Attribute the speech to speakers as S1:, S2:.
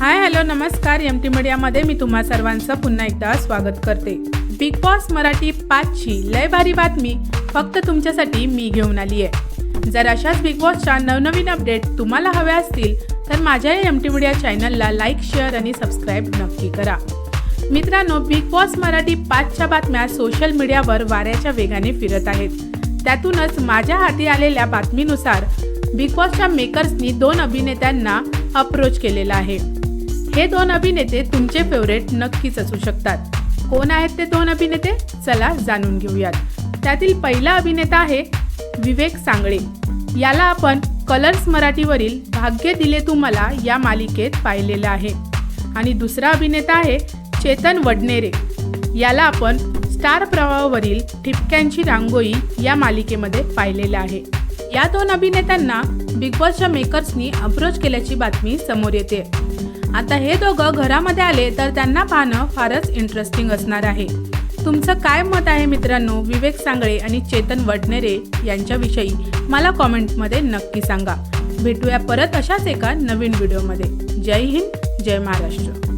S1: हाय hello नमस्कार. M T मीडियामध्ये मी तुम्हा सर्वांचं पुन्हा एकदा स्वागत करते. बिग बॉस मराठी पाचची लय भारी बातमी फक्त तुमच्यासाठी मी घेऊन आली आहे जर अशाच बिग बॉसच्या नवनवीन अपडेट तुम्हाला हव्या असतील तर माझ्या एम टी मीडिया चॅनलला लाईक शेअर आणि सबस्क्राईब नक्की करा. मित्रांनो बिग बॉस मराठी पाचच्या बातम्या सोशल मीडियावर वाऱ्याच्या वेगाने फिरत आहेत. त्यातूनच माझ्या हाती आलेल्या बातमीनुसार बिग बॉसच्या मेकर्सनी दोन अभिनेत्यांना अप्रोच केलेला आहे. हे दोन अभिनेते तुमचे फेवरेट नक्कीच असू शकतात. कोण आहेत ते दोन अभिनेते? चला जाणून घेऊयात. त्यातील पहिला अभिनेता आहे विवेक सांगळे. याला आपण कलर्स मराठीवरील भाग्य दिले तुम्हाला या मालिकेत पाहिलेलं आहे. आणि दुसरा अभिनेता आहे चेतन वडनेरे. याला आपण स्टार प्रवाहावरील ठिपक्यांची रांगोळी या मालिकेमध्ये पाहिलेलं आहे. या दोन अभिनेत्यांना बिग बॉसच्या मेकर्सनी अप्रोच केल्याची बातमी समोर येते. आता हे दोघं घरामध्ये आले तर त्यांना पाहणं फारच इंटरेस्टिंग असणार आहे. तुमचं काय मत आहे मित्रांनो? विवेक सांगळे आणि चेतन वडनेरे यांच्याविषयी मला कॉमेंटमध्ये नक्की सांगा. भेटूया परत अशाच एका नवीन व्हिडिओमध्ये. जय हिंद जय महाराष्ट्र.